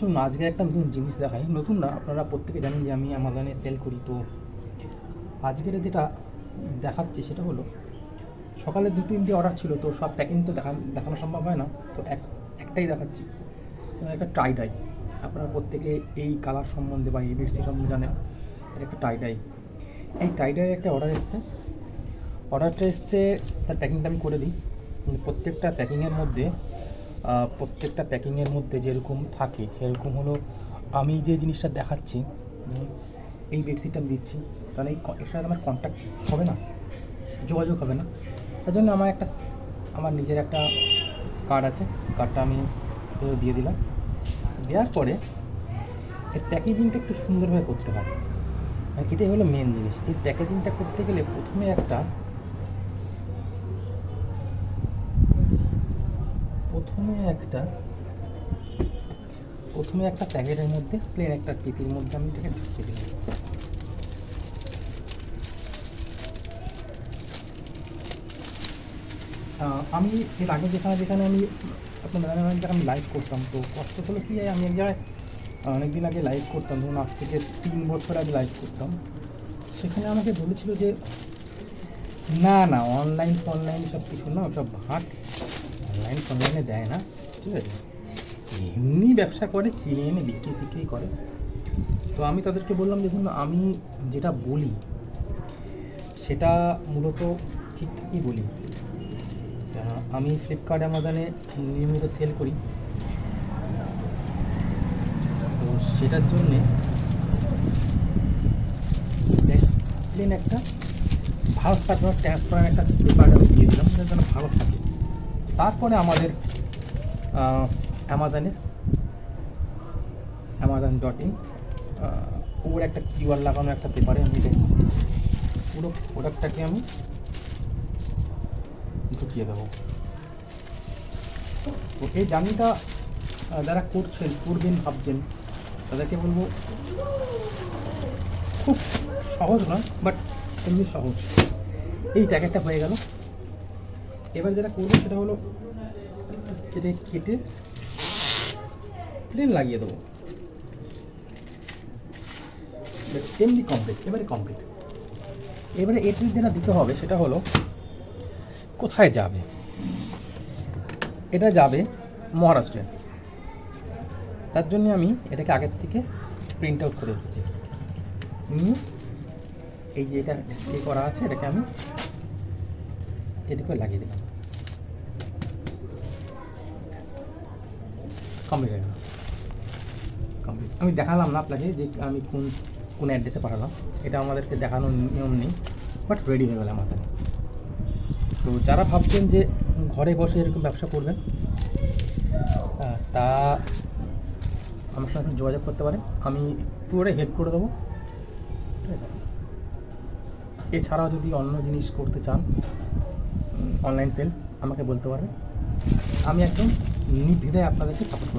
চলুন, আজকে একটা নতুন জিনিস দেখাই। নতুন না, আপনারা প্রত্যেকে জানেন যে আমি অ্যামাজনে সেল করি। তো আজকের যেটা দেখাচ্ছি সেটা হলো, সকালে দু, তিনটে অর্ডার ছিল, তো সব প্যাকিং তো দেখা দেখানো সম্ভব হয় না। তো এক একটাই দেখাচ্ছি, একটা টাই ডাই আপনারা প্রত্যেকে এই কালার সম্বন্ধে বা এই বেডশিট সম্বন্ধে জানেন, এটা একটা টাই ডাই এই টাই ডাই একটা অর্ডার এসছে। অর্ডারটা এসছে, তার প্যাকিংটা আমি করে দিই। প্রত্যেকটা প্যাকিংয়ের মধ্যে প্রত্যেকটা প্যাকিংয়ের মধ্যে যেরকম থাকে, সেরকম হলো আমি যে জিনিসটা দেখাচ্ছি এই বেডশিটটা আমি দিচ্ছি। তাহলে এই এর সাথে আমার কন্ট্যাক্ট হবে না, যোগাযোগ হবে না। তার জন্য আমার একটা আমার নিজের একটা কার্ড আছে কার্ডটা আমি দিয়ে দিলাম। দেওয়ার পরে এর প্যাকেজিংটা একটু সুন্দরভাবে করতে হবে। এটাই হলো মেন জিনিস। এই প্যাকেজিংটা করতে গেলে প্রথমে একটা প্রথমে একটা প্রথমে একটা প্যাকেটের মধ্যে প্লেন একটা টিপির মধ্যে আমি এটাকে ঢুকিয়ে দিলাম। আমি এর আগে যেখানে যেখানে আমি আপনার দাদা যেখানে আমি লাইভ করতাম, তো কষ্ট হলো কি, আমি এক জায়গায় অনেকদিন আগে লাইভ করতাম, ধরুন আজ থেকে তিন বছর আগে লাইভ করতাম। সেখানে আমাকে বলেছিল যে, না না অনলাইন ফনলাইন সব কিছু না, সব ভাট অনলাইন ফনলাইনে দেয় না, ঠিক আছে? এমনি ব্যবসা করে, কিনে এনে বিক্রি টিক্রি করে। তো আমি তাদেরকে বললাম, দেখুন, আমি যেটা বলি, সেটা মূলত ঠিকঠাকই বলি। আমি ফ্লিপকার্ট অ্যামাজনে নিয়মিত সেল করি। তো সেটার জন্যে একটা ভালো তারপর ট্রান্সপারেন্ট একটা পেপার আমি দিয়ে দিলাম যেন ভালো থাকে। তারপরে আমাদের অ্যামাজনের অ্যামাজন ডট ইন ওর একটা কিউআর লাগানো একটা পেপারে আমি পুরো প্রোডাক্টটাকে আমি ঢুকিয়ে দেবো। তো এই জার্নিটা যারা করছেন, করবেন, ভাবছেন, তাদেরকে বলব, খুব সহজ নয় বাট এমনি সহজ। এই প্যাকেটটা হয়ে গেল। এবার যেটা করব সেটা হলো এটা কেটে প্লেন লাগিয়ে দেবো। এমনি কমপ্লিট এবারে কমপ্লিট এবারে এটি যেটা দিতে হবে সেটা হলো, কোথায় যাবে? এটা যাবে মহারাষ্ট্রে। তার জন্য আমি এটাকে আগের থেকে প্রিন্ট আউট করে রেখেছি। এই যে এটা করা আছে, এটাকে আমি এটুকু লাগিয়ে দিলাম। কমপ্লিট হয়ে গেল। কমপ্লিট আমি দেখালাম না আপনাকে যে আমি কোন কোন অ্যাড্রেসে পাঠালাম। এটা আমাদেরকে দেখানোর নিয়ম নেই বাট রেডি হয়ে গেল আমার সাথে তো যারা ভাবছেন যে ঘরে বসে এরকম ব্যবসা করবেন তা আমার সঙ্গে যোগাযোগ করতে পারেন। আমি পুরোটাই হেল্প করে দেবো। ঠিক আছে? এছাড়াও যদি অন্য জিনিস করতে চান অনলাইন সেল আমাকে বলতে পারেন আমি একদম নির্দ্বিধায় আপনাদেরকে সাপোর্ট করব।